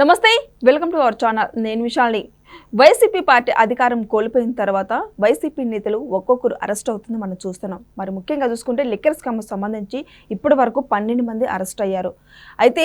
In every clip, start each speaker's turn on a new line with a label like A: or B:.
A: నమస్తే welcome to our channel. నేను విశాల్ని. YCP party అధికారం కోల్పోయిన తర్వాత వైసీపీ నేతలు ఒక్కొక్కరు అరెస్ట్ అవుతుంది మనం చూస్తున్నాం. మరి ముఖ్యంగా చూసుకుంటే లిక్కర్ స్కామ్ సంబంధించి ఇప్పటి వరకు పన్నెండు మంది అరెస్ట్ అయ్యారు. అయితే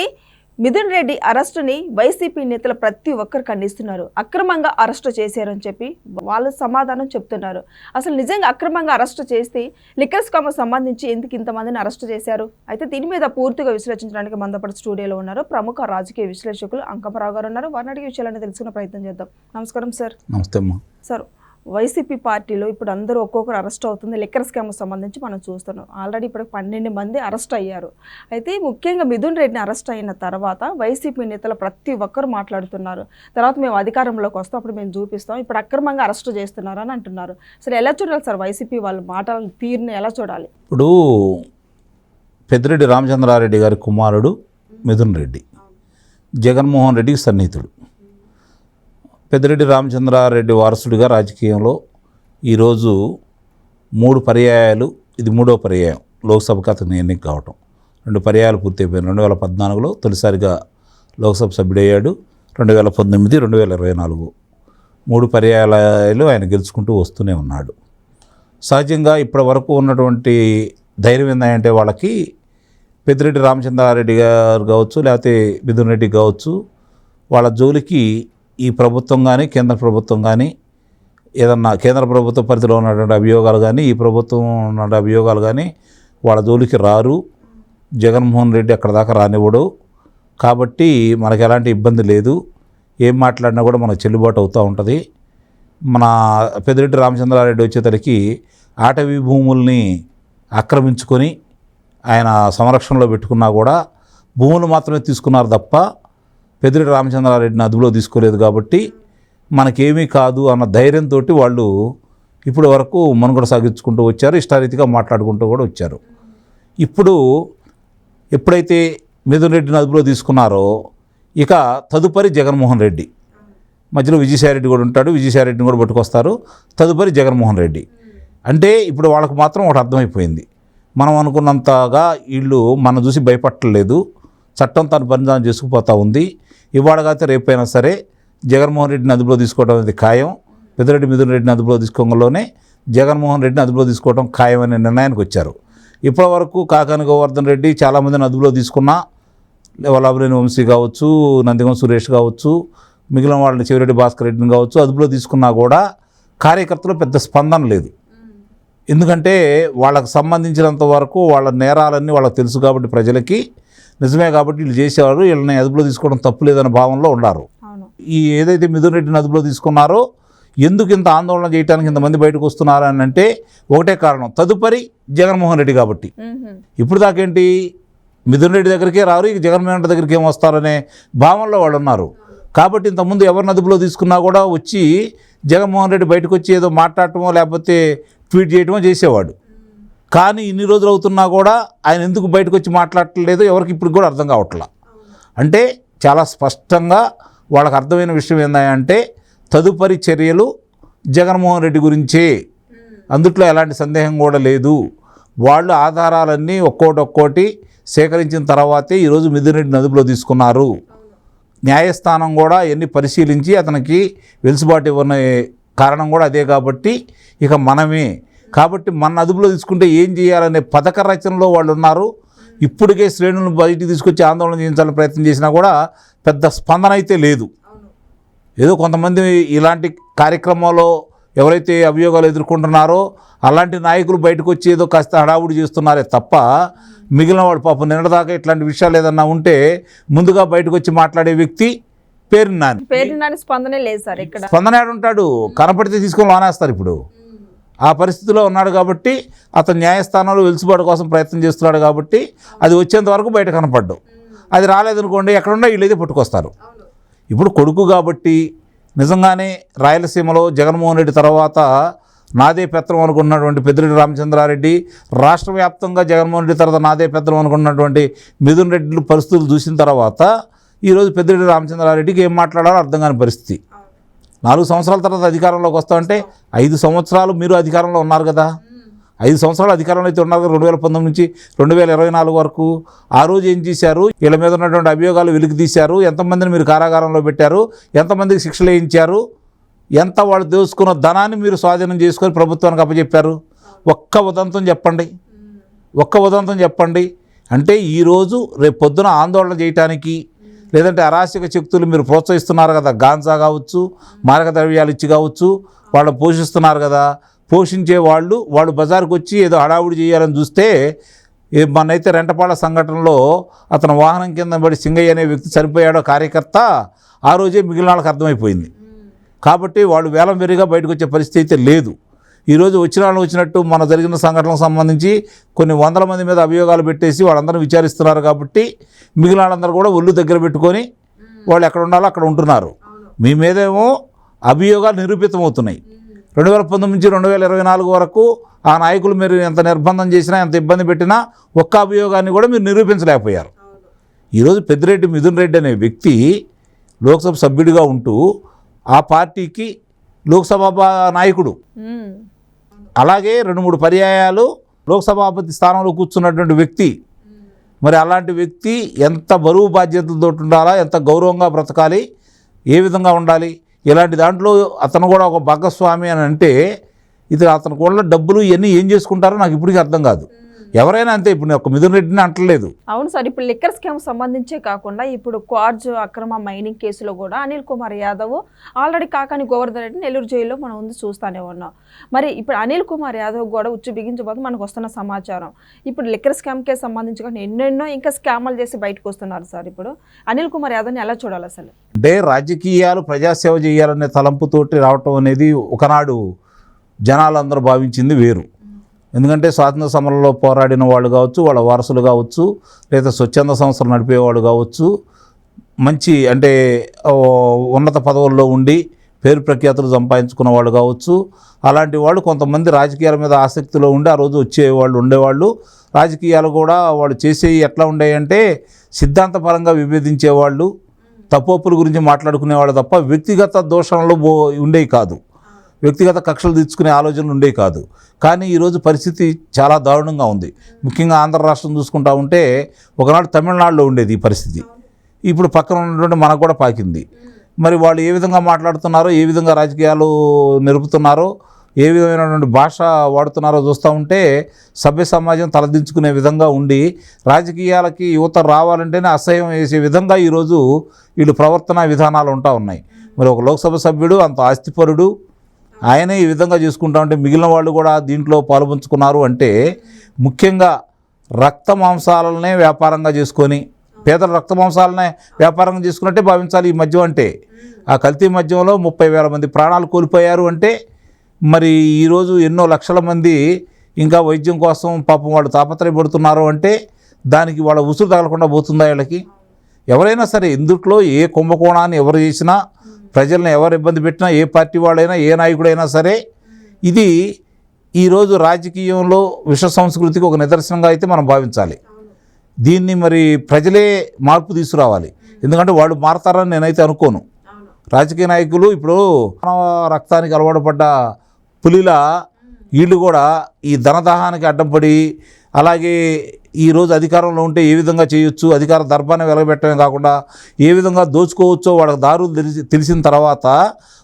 A: మిథున్ రెడ్డి అరెస్టుని వైసీపీ నేతలు ప్రతి ఒక్కరు ఖండిస్తున్నారు. అక్రమంగా అరెస్టు చేశారని చెప్పి వాళ్ళు సమాధానం చెప్తున్నారు. అసలు నిజంగా అక్రమంగా అరెస్టు చేస్తే లిక్కర్ స్కామ్ సంబంధించి ఎందుకు ఇంతమందిని అరెస్టు చేశారు? అయితే దీని మీద పూర్తిగా విశ్లేషించడానికి మనతో స్టూడియోలో ఉన్నారు ప్రముఖ రాజకీయ విశ్లేషకులు అంకమరావు గారు ఉన్నారు. వారిని అడిగే విషయాలని తెలుసుకునే ప్రయత్నం చేద్దాం. నమస్కారం సార్.
B: నమస్తే
A: సార్ వైసీపీ పార్టీలో ఇప్పుడు అందరూ ఒక్కొక్కరు అరెస్ట్ అవుతుంది. లిక్కర్ స్కామ్ సంబంధించి మనం చూస్తున్నాం. ఆల్రెడీ ఇప్పుడు పన్నెండు మంది అరెస్ట్ అయ్యారు. అయితే ముఖ్యంగా మిథున్ రెడ్డిని అరెస్ట్ అయిన తర్వాత వైసీపీ నేతలు ప్రతి ఒక్కరు మాట్లాడుతున్నారు. తర్వాత మేము అధికారంలోకి వస్తాం. అప్పుడు మేము చూపిస్తాం. ఇప్పుడు అక్రమంగా అరెస్ట్ చేస్తున్నారు అని అంటున్నారు. అసలు ఎలా చూడాలి సార్ వైసీపీ వాళ్ళ మాటల తీరుని ఎలా చూడాలి?
B: ఇప్పుడు పెద్దిరెడ్డి రామచంద్రారెడ్డి గారి కుమారుడు మిథున్ రెడ్డి. జగన్మోహన్ రెడ్డికి సన్నిహితుడు. పెద్దిరెడ్డి రామచంద్రారెడ్డి వారసుడిగా రాజకీయంలో ఈరోజు మూడు పర్యాయాలు ఇది మూడో పర్యాయం లోక్సభకు అతను ఎన్నిక కావటం. రెండు పర్యాయాలు పూర్తయిపోయాయి రెండు వేల పద్నాలుగులో తొలిసారిగా లోక్సభ సభ్యుడయ్యాడు. రెండు వేల పంతొమ్మిది రెండు వేల ఇరవై నాలుగు. మూడు పర్యాయాలు ఆయన గెలుచుకుంటూ వస్తూనే ఉన్నాడు. సహజంగా ఇప్పటి వరకు ఉన్నటువంటి ధైర్యం ఏంటంటే వాళ్ళకి పెద్దిరెడ్డి రామచంద్రారెడ్డి గారు కావచ్చు లేకపోతే మిథున్ రెడ్డి కావచ్చు వాళ్ళ జోలికి ఈ ప్రభుత్వం కానీ కేంద్ర ప్రభుత్వం కానీ ఏదన్నా కేంద్ర ప్రభుత్వ పరిధిలో ఉన్నటువంటి అభియోగాలు కానీ ఈ ప్రభుత్వం ఉన్న అభియోగాలు కానీ వాళ్ళ జోలికి రారు. జగన్మోహన్ రెడ్డి అక్కడ దాకా రానివ్వడు. కాబట్టి మనకు ఎలాంటి ఇబ్బంది లేదు. ఏం మాట్లాడినా కూడా మనకు చెల్లుబాటు అవుతూ ఉంటుంది. మన పెద్దిరెడ్డి రామచంద్రారెడ్డి వచ్చేసరికి ఆటవీ భూముల్ని ఆక్రమించుకొని ఆయన సంరక్షణలో పెట్టుకున్నా కూడా భూములు మాత్రమే తీసుకున్నారు తప్ప పెద్దిరెడ్డి రామచంద్రారెడ్డిని అదుపులో తీసుకోలేదు కాబట్టి మనకేమీ కాదు అన్న ధైర్యంతో వాళ్ళు ఇప్పటి వరకు మనుగడ సాగించుకుంటూ వచ్చారు ఇష్టారీతిగా మాట్లాడుకుంటూ కూడా వచ్చారు. ఇప్పుడు ఎప్పుడైతే మిథున్ రెడ్డిని అదుపులో తీసుకున్నారో ఇక తదుపరి జగన్మోహన్ రెడ్డి. మధ్యలో విజయసాయిరెడ్డి కూడా ఉంటాడు విజయసాయిరెడ్డిని కూడా పట్టుకొస్తారు తదుపరి జగన్మోహన్ రెడ్డి. అంటే ఇప్పుడు వాళ్ళకు మాత్రం ఒకటి అర్థమైపోయింది. మనం అనుకున్నంతగా వీళ్ళు మన చూసి భయపట్టలేదు చట్టం తన పనిదానం చేసుకుపోతూ ఉంది ఇవాళ కాకపోతే రేపైనా సరే జగన్మోహన్ రెడ్డిని అదుపులో తీసుకోవడం అనేది ఖాయం. పెద్దిరెడ్డి మిథున్ రెడ్డిని అదుపులో తీసుకోవడంలోనే జగన్మోహన్ రెడ్డిని అదుపులో తీసుకోవడం ఖాయం అనే నిర్ణయానికి వచ్చారు. ఇప్పటి వరకు కాకాని గోవర్ధన్ రెడ్డి చాలామందిని అదుపులో తీసుకున్నా వల్లాభరేణి వంశీ కావచ్చు నందిగం సురేష్ కావచ్చు మిగిలిన వాళ్ళని చెవిరెడ్డి భాస్కర్ రెడ్డిని కావచ్చు అదుపులో తీసుకున్నా కూడా కార్యకర్తలు పెద్ద స్పందన లేదు. ఎందుకంటే వాళ్ళకు సంబంధించినంత వరకు వాళ్ళ నేరాలన్నీ వాళ్ళకి తెలుసు కాబట్టి ప్రజలకి నిజమే కాబట్టి వీళ్ళు చేసేవారు వీళ్ళని అదుపులో తీసుకోవడం తప్పు లేదనే భావనలో ఉన్నారు.
A: అవును.
B: ఈ ఏదైతే మిథున్ రెడ్డిని అదుపులో తీసుకున్నారో ఎందుకు ఇంత ఆందోళన చేయడానికి ఇంతమంది బయటకు వస్తున్నారు అని అంటే ఒకటే కారణం. తదుపరి జగన్మోహన్ రెడ్డి కాబట్టి. ఇప్పుడు దాకేంటి మిథున్ రెడ్డి దగ్గరికే రారు ఇక జగన్మోహన్ రెడ్డి దగ్గరికి ఏం వస్తారనే భావనలో వాళ్ళు ఉన్నారు. కాబట్టి ఇంతకుముందు ఎవరిని అదుపులో తీసుకున్నా కూడా వచ్చి జగన్మోహన్ రెడ్డి బయటకు వచ్చి ఏదో మాట్లాడటమో లేకపోతే ట్వీట్ చేయటమో చేసేవాడు. కానీ ఇన్ని రోజులు అవుతున్నా కూడా ఆయన ఎందుకు బయటకు వచ్చి మాట్లాడట్లేదు ఎవరికి ఇప్పుడు కూడా అర్థం కావట్లా. అంటే చాలా స్పష్టంగా వాళ్ళకి అర్థమైన విషయం ఏంటంటే తదుపరి చర్యలు జగన్మోహన్ రెడ్డి గురించే. అందుట్లో ఎలాంటి సందేహం కూడా లేదు. వాళ్ళు ఆధారాలన్నీ ఒక్కోటి ఒక్కోటి సేకరించిన తర్వాతే ఈరోజు మిథున్ రెడ్డిని అదుపులో తీసుకున్నారు. న్యాయస్థానం కూడా ఎన్ని పరిశీలించి అతనికి వెలుసుబాటు ఇవ్వని కారణం కూడా అదే కాబట్టి ఇక మనమే కాబట్టి మన అదుపులో తీసుకుంటే ఏం చేయాలనే పథక రచనలో వాళ్ళు ఉన్నారు. ఇప్పటికే శ్రేణులను బయటికి తీసుకొచ్చి ఆందోళన చేయించాలని ప్రయత్నం చేసినా కూడా పెద్ద స్పందన అయితే లేదు. ఏదో కొంతమంది ఇలాంటి కార్యక్రమాల్లో ఎవరైతే అభియోగాలు ఎదుర్కొంటున్నారో అలాంటి నాయకులు బయటకు వచ్చి ఏదో కాస్త హడావుడి చేస్తున్నారే తప్ప మిగిలిన వాడు పాపం నిన్నటిదాకా ఇట్లాంటి విషయాలు ఏదన్నా ఉంటే ముందుగా బయటకు వచ్చి మాట్లాడే వ్యక్తి పేరు నాని
A: పేరు నాని స్పందనే లేదు సార్ ఇక్కడ.
B: స్పందన ఉంటాడు కనపడితే తీసుకొని లోనేస్తారు ఇప్పుడు. ఆ పరిస్థితిలో ఉన్నాడు కాబట్టి అతను న్యాయస్థానంలో వెలుసుబాటు కోసం ప్రయత్నం చేస్తున్నాడు కాబట్టి అది వచ్చేంత వరకు బయట కనపడ్డు. అది రాలేదనుకోండి ఎక్కడున్నా వీళ్ళైతే పుట్టుకొస్తారు. ఇప్పుడు కొడుకు కాబట్టి నిజంగానే రాయలసీమలో జగన్మోహన్ రెడ్డి తర్వాత నాదే పెత్రం అనుకున్నటువంటి పెద్దిరెడ్డి రామచంద్రారెడ్డి రాష్ట్ర వ్యాప్తంగా జగన్మోహన్ రెడ్డి తర్వాత నాదే పెత్రం అనుకున్నటువంటి మిథున్ రెడ్డి పరిస్థితులు చూసిన తర్వాత ఈరోజు పెద్దిరెడ్డి రామచంద్రారెడ్డికి ఏం మాట్లాడాలో అర్థం కాని పరిస్థితి. నాలుగు సంవత్సరాల తర్వాత అధికారంలోకి వస్తామంటే ఐదు సంవత్సరాలు మీరు అధికారంలో ఉన్నారు కదా. ఐదు సంవత్సరాలు అధికారంలో అయితే ఉన్నారు రెండు వేల పంతొమ్మిది నుంచి రెండు వేల ఇరవై నాలుగు వరకు. ఆ రోజు ఏం చేశారు? వీళ్ళ మీద ఉన్నటువంటి అభియోగాలు వెలికి తీశారు. ఎంతమందిని మీరు కారాగారంలో పెట్టారు? ఎంతమందికి శిక్షలు వేయించారు? ఎంత వాళ్ళు దోసుకున్న ధనాన్ని మీరు స్వాధీనం చేసుకొని ప్రభుత్వానికి అప్పచెప్పారు? ఒక్క ఉదంతం చెప్పండి. ఒక్క ఉదంతం చెప్పండి. అంటే ఈరోజు రేపు పొద్దున ఆందోళన చేయటానికి లేదంటే అరాచక శక్తులు మీరు ప్రోత్సహిస్తున్నారు కదా. గాంజా కావచ్చు మారక ద్రవ్యాలు ఇచ్చి కావచ్చు వాళ్ళు పోషిస్తున్నారు కదా. పోషించే వాళ్ళు వాళ్ళు బజార్కి వచ్చి ఏదో హడావుడి చేయాలని చూస్తే మొన్నైతే రెంటపాళ్ళ సంఘటనలో అతను వాహనం కింద పడి సింగయ్య అనే వ్యక్తి చనిపోయాడో కార్యకర్త ఆ రోజే మిగిలిన వాళ్ళకి అర్థమైపోయింది. కాబట్టి వాళ్ళు వేలం వెరిగా బయటకు వచ్చే పరిస్థితి అయితే లేదు. ఈరోజు వచ్చిన వచ్చినట్టు మన జరిగిన సంఘటనలకు సంబంధించి కొన్ని వందల మంది మీద అభియోగాలు పెట్టేసి వాళ్ళందరూ విచారిస్తున్నారు కాబట్టి మిగిలిన వాళ్ళందరూ కూడా ఒళ్ళు దగ్గర పెట్టుకొని వాళ్ళు ఎక్కడ ఉండాలో అక్కడ ఉంటున్నారు. మీ మీదేమో అభియోగాలు నిరూపితమవుతున్నాయి. రెండు వేల పంతొమ్మిది నుంచి రెండు వేల ఇరవై నాలుగు వరకు ఆ నాయకులు మీరు ఎంత నిర్బంధం చేసినా ఎంత ఇబ్బంది పెట్టినా ఒక్క అభియోగాన్ని కూడా మీరు నిరూపించలేకపోయారు. ఈరోజు పెద్దిరెడ్డి మిథున్ రెడ్డి అనే వ్యక్తి లోక్సభ సభ్యుడిగా ఉంటూ ఆ పార్టీకి లోక్సభ నాయకుడు. అలాగే రెండు మూడు పర్యాయాలు లోక్సభాపతి స్థానంలో కూర్చున్నటువంటి వ్యక్తి మరి అలాంటి వ్యక్తి ఎంత బరువు బాధ్యతలతో ఉండాలా ఎంత గౌరవంగా బ్రతకాలి ఏ విధంగా ఉండాలి ఇలాంటి దాంట్లో అతను కూడా ఒక భాగస్వామి అని అంటే ఇది అతను కూడా డబ్బులు ఇవన్నీ ఏం చేసుకుంటారో నాకు ఇప్పటికీ అర్థం కాదు. ఎవరైనా అంతే ఇప్పుడు ఒక మిథున్ రెడ్డిని అంటలేదు.
A: అవును సార్ ఇప్పుడు లిక్కర్ స్కామ్ సంబంధించే కాకుండా ఇప్పుడు క్వార్జ్ అక్రమ మైనింగ్ కేసులో కూడా అనిల్ కుమార్ యాదవ్ ఆల్రెడీ కాకాని గోవర్ధన్ రెడ్డి నెల్లూరు జైల్లో మనం ఉంది చూస్తానే ఉన్నాం. మరి ఇప్పుడు అనిల్ కుమార్ యాదవ్ కూడా ఉచ్చు బిగించబోతు మనకు వస్తున్న సమాచారం. ఇప్పుడు లిక్కర్ స్కామ్కే సంబంధించి కానీ ఎన్నెన్నో ఇంకా స్కామ్లు చేసి బయటకు వస్తున్నారు సార్ ఇప్పుడు. అనిల్ కుమార్ యాదవ్ని ఎలా చూడాలి అసలు?
B: అంటే రాజకీయాలు ప్రజాసేవ చేయాలనే తలంపుతోటి రావటం అనేది ఒకనాడు జనాలందరూ భావించింది వేరు. ఎందుకంటే స్వాతంత్ర సమరంలో పోరాడిన వాళ్ళు కావచ్చు వాళ్ళ వారసులు కావచ్చు లేదా స్వచ్ఛంద సంస్థలు నడిపేవాళ్ళు కావచ్చు మంచి అంటే ఉన్నత పదవుల్లో ఉండి పేరు ప్రఖ్యాతులు సంపాదించుకున్న వాళ్ళు కావచ్చు అలాంటి వాళ్ళు కొంతమంది రాజకీయాల మీద ఆసక్తిలో ఉండి ఆ రోజు వచ్చేవాళ్ళు ఉండేవాళ్ళు. రాజకీయాలు కూడా వాళ్ళు చేసేవి ఎట్లా ఉండేయంటే సిద్ధాంతపరంగా విభేదించేవాళ్ళు తప్పొప్పుల గురించి మాట్లాడుకునేవాళ్ళు తప్ప వ్యక్తిగత దోషణలు బో ఉండేవి కాదు. వ్యక్తిగత కక్షలు తెచ్చుకునే ఆలోచనలు ఉండేవి కాదు. కానీ ఈరోజు పరిస్థితి చాలా దారుణంగా ఉంది. ముఖ్యంగా ఆంధ్ర రాష్ట్రం చూసుకుంటా ఉంటే ఒకనాడు తమిళనాడులో ఉండేది ఈ పరిస్థితి. ఇప్పుడు పక్కన ఉన్నటువంటి మనకు కూడా పాకింది. మరి వాళ్ళు ఏ విధంగా మాట్లాడుతున్నారో ఏ విధంగా రాజకీయాలు నిలుపుతున్నారో ఏ విధమైనటువంటి భాష వాడుతున్నారో చూస్తూ ఉంటే సభ్య సమాజం తలదించుకునే విధంగా ఉండి రాజకీయాలకి యువత రావాలంటేనే అసహ్యం వేసే విధంగా ఈరోజు వీళ్ళు ప్రవర్తన విధానాలు ఉంటా ఉన్నాయి. మరి ఒక లోక్సభ సభ్యుడు అంత ఆస్తిపరుడు ఆయనే ఈ విధంగా చేసుకుంటా ఉంటే మిగిలిన వాళ్ళు కూడా దీంట్లో పాల్పంచుకున్నారు అంటే ముఖ్యంగా రక్త మాంసాలనే వ్యాపారంగా చేసుకొని పేదల రక్త మాంసాలనే వ్యాపారంగా చేసుకున్నట్టే భావించాలి ఈ మద్యం అంటే. ఆ కల్తీ మద్యంలో ముప్పై వేల మంది ప్రాణాలు కోల్పోయారు అంటే మరి ఈరోజు ఎన్నో లక్షల మంది ఇంకా వైద్యం కోసం పాపం వాళ్ళు తాపత్రయపడుతున్నారు అంటే దానికి వాళ్ళ ఉసురు తగలకుండా పోతుందా వీళ్ళకి? ఎవరైనా సరే ఇందుట్లో ఏ కుంభకోణాన్ని ఎవరు చేసినా ప్రజల్ని ఎవరు ఇబ్బంది పెట్టినా ఏ పార్టీ వాళ్ళైనా ఏ నాయకుడైనా సరే ఇది ఈరోజు రాజకీయంలో విశ్వ సంస్కృతికి ఒక నిదర్శనంగా అయితే మనం భావించాలి. దీన్ని మరి ప్రజలే మార్పు తీసుకురావాలి. ఎందుకంటే వాళ్ళు మారతారని నేనైతే అనుకోను. రాజకీయ నాయకులు ఇప్పుడు మానవ రక్తానికి అలవాటు పడ్డ పులిల వీళ్ళు కూడా ఈ ధనదాహానికి అడ్డం పడి అలాగే ఈరోజు అధికారంలో ఉంటే ఏ విధంగా చేయొచ్చు? అధికార దర్భాన్ని వెలగబెట్టడమే కాకుండా ఏ విధంగా దోచుకోవచ్చో వాళ్ళకి దారులు తెలిసి తెలిసిన తర్వాత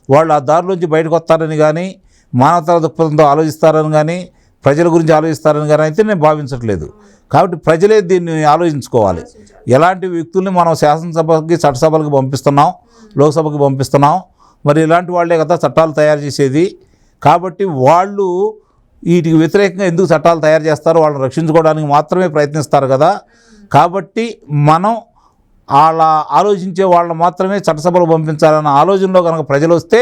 B: వాళ్ళు ఆ దారిలోంచి బయటకు వస్తారని కానీ మానవతా దృక్పథంతో ఆలోచిస్తారని కానీ ప్రజల గురించి ఆలోచిస్తారని కానీ అయితే నేను భావించట్లేదు. కాబట్టి ప్రజలే దీన్ని ఆలోచించుకోవాలి. ఎలాంటి వ్యక్తుల్ని మనం శాసనసభకి చట్టసభలకు పంపిస్తున్నాం లోక్సభకి పంపిస్తున్నాం మరి ఇలాంటి వాళ్ళే కదా చట్టాలు తయారు చేసేది. కాబట్టి వాళ్ళు వీటికి వ్యతిరేకంగా ఎందుకు చట్టాలు తయారు చేస్తారో వాళ్ళని రక్షించుకోవడానికి మాత్రమే ప్రయత్నిస్తారు కదా. కాబట్టి మనం అలా ఆలోచించే వాళ్ళని మాత్రమే చట్టసభలో పంపించాలన్న ఆలోచనలో కనుక ప్రజలు వస్తే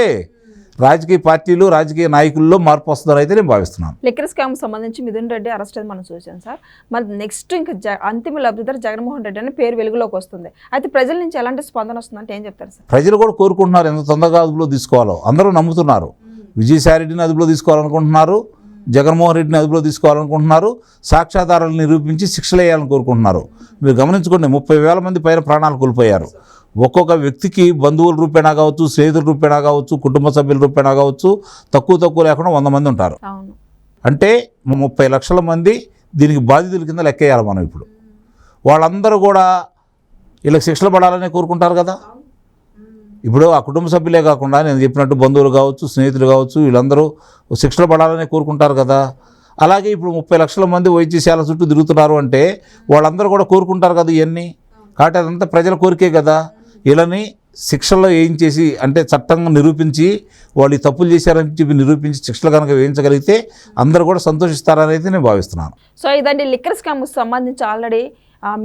B: రాజకీయ పార్టీలు రాజకీయ నాయకుల్లో మార్పు వస్తుందని అయితే నేను భావిస్తున్నాను.
A: లిక్కర్ స్కామ్ సంబంధించి మిథున్ రెడ్డి అరెస్ట్ అయితే మనం చూసాం సార్. మరి నెక్స్ట్ ఇంకా జ అంతిమ లబ్ధిదారు జగన్మోహన్ రెడ్డి అని పేరు వెలుగులోకి వస్తుంది. అయితే ప్రజల నుంచి ఎలాంటి స్పందన వస్తుందంటే ఏం చెప్తారు సార్?
B: ప్రజలు కూడా కోరుకుంటున్నారు ఎంత తొందరగా అదుపులో తీసుకోవాలో. అందరూ నమ్ముతున్నారు. విజయసాయి రెడ్డిని అదుపులో తీసుకోవాలనుకుంటున్నారు. జగన్మోహన్ రెడ్డిని అదుపులో తీసుకోవాలనుకుంటున్నారు సాక్ష్యాధారాలను నిరూపించి శిక్షలు వేయాలని కోరుకుంటున్నారు. మీరు గమనించుకోండి ముప్పై వేల మంది పైన ప్రాణాలు కోల్పోయారు. ఒక్కొక్క వ్యక్తికి బంధువుల రూపేణా కావచ్చు స్నేహితుల రూపేణా కావచ్చు కుటుంబ సభ్యుల రూపేణా కావచ్చు తక్కువ తక్కువ లేకుండా వంద మంది ఉంటారు. అంటే ముప్పై లక్షల మంది దీనికి బాధితుల కింద లెక్కేయాలి మనం ఇప్పుడు. వాళ్ళందరూ కూడా వీళ్ళకి శిక్షలు పడాలని కోరుకుంటారు కదా? ఇప్పుడు ఆ కుటుంబ సభ్యులే కాకుండా నేను చెప్పినట్టు బంధువులు కావచ్చు స్నేహితులు కావచ్చు వీళ్ళందరూ శిక్షలు పడాలని కోరుకుంటారు కదా. అలాగే ఇప్పుడు ముప్పై లక్షల మంది వైద్యశాల చుట్టూ తిరుగుతున్నారు అంటే వాళ్ళందరూ కూడా కోరుకుంటారు కదా ఇవన్నీ. కాబట్టి అదంతా ప్రజల కోరికే కదా. వీళ్ళని శిక్షల్లో వేయించేసి అంటే చట్టంగా నిరూపించి వాళ్ళు తప్పులు చేశారని చెప్పి నిరూపించి శిక్షలు కనుక వేయించగలిగితే అందరూ కూడా సంతోషిస్తారనేది నేను భావిస్తున్నాను.
A: సో ఇదండి లిక్కర్ స్కామ్ సంబంధించి ఆల్రెడీ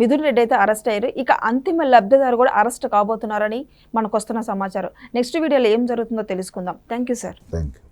A: మిథున్ రెడ్డి అయితే అరెస్ట్ అయ్యారు. ఇక అంతిమ లబ్ధిదారు కూడా అరెస్ట్ కాబోతున్నారని మనకు వస్తున్న సమాచారం. నెక్స్ట్ వీడియోలో ఏం జరుగుతుందో తెలుసుకుందాం. Thank you sir.
B: Thank you